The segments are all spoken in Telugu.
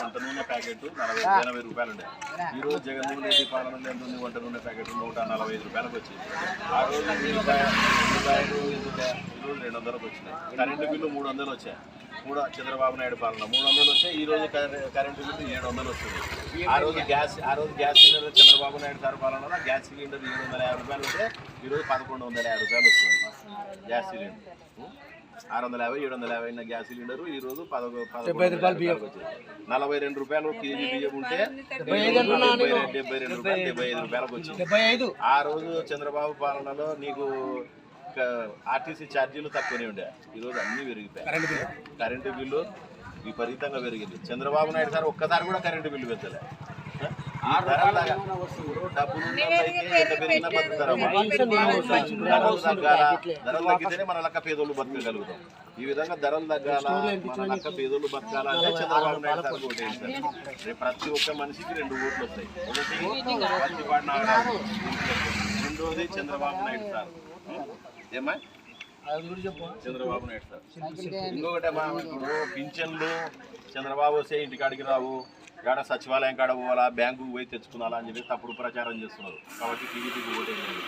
వంట నూనె ప్యాకెట్ నలభై ఎనభై రూపాయలు ఉండే ఈ రోజు జగన్మోహన్ రెడ్డి పాలనలో ఎంత ఉంది వంట నూనె ప్యాకెట్ నూట నలభై ఐదు రూపాయలకు వచ్చింది ఆ రోజు ఉల్లిపాయ ఈ రోజు రెండు వందలకు వచ్చినాయి. కరెంటు బిల్లు మూడు వందలు వచ్చాయి. మూడు చంద్రబాబు నాయుడు పాలన. మూడు వందలు వచ్చాయి ఈ రోజు కరె- కరెంటు బిల్లు ఏడు వందలు వస్తుంది. ఆ రోజు గ్యాస్ ఆ రోజు gas cylinder Chandrababu Naidu sir పాలనలో గ్యాస్ సిలిండర్ ఏడు వందల యాభై రూపాయలు ఉంటే ఈ రోజు పదకొండు వందల యాభై రూపాయలు వస్తుంది. Gas cylinder. ఆరు వందల యాభై ఏడు వందల యాభై ఉన్న గ్యాస్ సిలిండర్ ఈ రోజు. నలభై రెండు రూపాయలు కేజీ బియ్యం ఉంటే డెబ్బై రెండు డెబ్బై రెండు రూపాయలు డెబ్బై ఐదు రూపాయలకు వచ్చింది ఆ రోజు చంద్రబాబు పాలనలో నీకు ఆర్టీసీ ఛార్జీలు తక్కువనే ఉండే. ఈరోజు అన్నీ పెరిగిపోయాయి. Current bill. విపరీతంగా పెరిగింది. చంద్రబాబు నాయుడు సార్ ఒక్కసారి కూడా కరెంటు బిల్లు పెంచలే. ధరలు తగ్గాల? ధరలు తగ్గితేనే మన లెక్క పేదోళ్ళు బతకగలుగుతాం. ఈ విధంగా ధరలు తగ్గాల? మన లెక్క పేదోళ్ళు బతకాలంటే చంద్రబాబు నాయుడు సార్ ఓటు వేయించాలి రేపు ప్రతి ఒక్క మనిషికి రెండు ఓట్లు వస్తాయి. ఒకటి పత్తిపాడు నాగరాజు రెండోది చంద్రబాబు నాయుడు సార్. ఏమా చంద్రబాబు నాయుడు సార్. ఇంకొకటి అమ్మా ఇప్పుడు పింఛన్లు చంద్రబాబు వస్తే ఇంటికాడికి రావు గాడ సచివాలయం కాడ పోవాలా బ్యాంకుకి పోయి తెచ్చుకున్నాలా అని చెప్పి తప్పుడు ప్రచారం చేస్తున్నారు. కాబట్టి టీడీపీకి ఓటు వేయలేదు.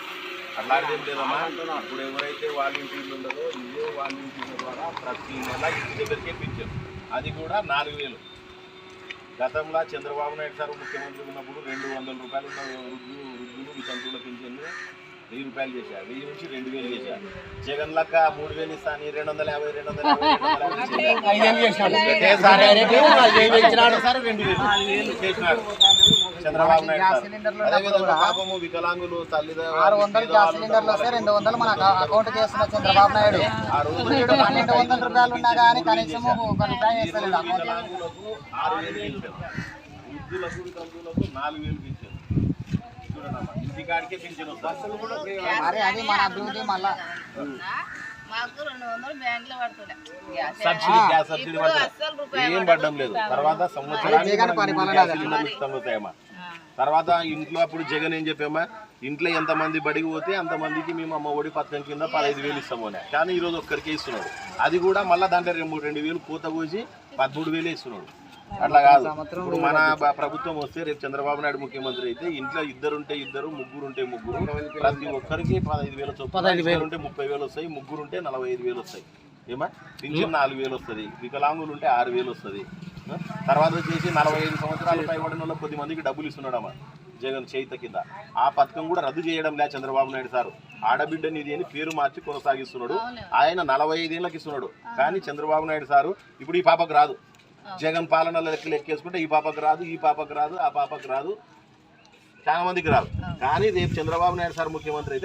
అట్లాంటిది ఏం లేదమ్మా? ఇప్పుడు ఎవరైతే వాళ్ళ ఇంటి ఉండదో ఇదే వాళ్ళ ఇంటి ద్వారా ప్రతి నెల ఇంటి దగ్గరికే పింఛన్ అది కూడా నాలుగు వేలు. గతంలో చంద్రబాబు నాయుడు సార్ ముఖ్యమంత్రి ఉన్నప్పుడు రెండు వందల రూపాయలు ఉన్న వృద్ధు వృద్ధులు వితంతువుల పింఛన్లు వెయ్యి రూపాయలు చేశారు. వెయ్యి నుంచి రెండు వేలు చేశారు. జగన్ లక్క మూడు వేలు ఇస్తాను రెండు వందల యాభై రెండు వందల యాభై రెండు వేలు చేసినాడు. చంద్రబాబు నాయుడు అదేవిధంగా పాపము వికలాంగులు తల్లిదండ్రులు రెండు వందలు మన అకౌంట్ చేస్తున్న చంద్రబాబు నాయుడు. పన్నెండు వందల రూపాయలు ఉన్నా కానీ కనీసం ఆరు వేలు వృద్ధులకు నాలుగు వేలు ఇంటికాడికే పెంచిన వస్తుంది మరి అది మన అభివృద్ధి మళ్ళా. మాకు రెండు వందలు బ్యాంకులో పడుతుండే. గ్యాస్. సబ్సిడీ గ్యాస్ సబ్సిడీ పడతాయి అస్సలు రూపాయి ఏం పడ్డం లేదు. తర్వాత సంవత్సరానికి తర్వాత ఇంట్లో అప్పుడు జగన్ ఏం చెప్పామా ఇంట్లో ఎంతమంది బడికి పోతే అంతమందికి మేము అమ్మ ఒడి పథకం కింద పదహైదు వేలు ఇస్తాము అని కానీ ఈరోజు ఒక్కరికే ఇస్తున్నాడు. అది కూడా మళ్ళీ దాంట్లో రెండు రెండు వేలు పూత కోసి పదమూడు వేలే ఇస్తున్నాడు. అట్లా కాదు. ఇప్పుడు మన ప్రభుత్వం వస్తే రేపు చంద్రబాబు నాయుడు ముఖ్యమంత్రి అయితే ఇంట్లో ఇద్దరు ఉంటే ఇద్దరు ముగ్గురు ఉంటే ముగ్గురు. ప్రతి ఒక్కరికి పదహైదు వేలు చొప్పున ఉంటే ముప్పై వేలు వస్తాయి ముగ్గురు ఉంటే నలభై ఐదు వేలు వస్తాయి. ఏమా? పింఛన్ నాలుగు వేలు వస్తుంది. వికలాంగులు ఉంటే ఆరు వేలు వస్తుంది? తర్వాత వచ్చేసి నలభై ఐదు సంవత్సరాలు పైబడిన వాళ్ళకి కొద్ది మందికి డబ్బులు ఇస్తున్నాడమ్మా జగన్ చేయిత కింద. ఆ పథకం కూడా రద్దు చేయడం లే చంద్రబాబు నాయుడు సార్. ఆడబిడ్డ నిధి అని పేరు మార్చి కొనసాగిస్తున్నాడు. ఆయన నలభై ఐదేళ్ళకి ఇస్తున్నాడు. కానీ చంద్రబాబు నాయుడు సారు ఇప్పుడు ఈ పాపకు రాదు. జగన్ పాలనలో లెక్క లెక్కేసుకుంటే ఈ పాపకు రాదు ఈ పాపకు రాదు ఆ పాపకు రాదు. చాలా మందికి రాదు. కానీ రేపు చంద్రబాబు నాయుడు సార్ ముఖ్యమంత్రి అయితే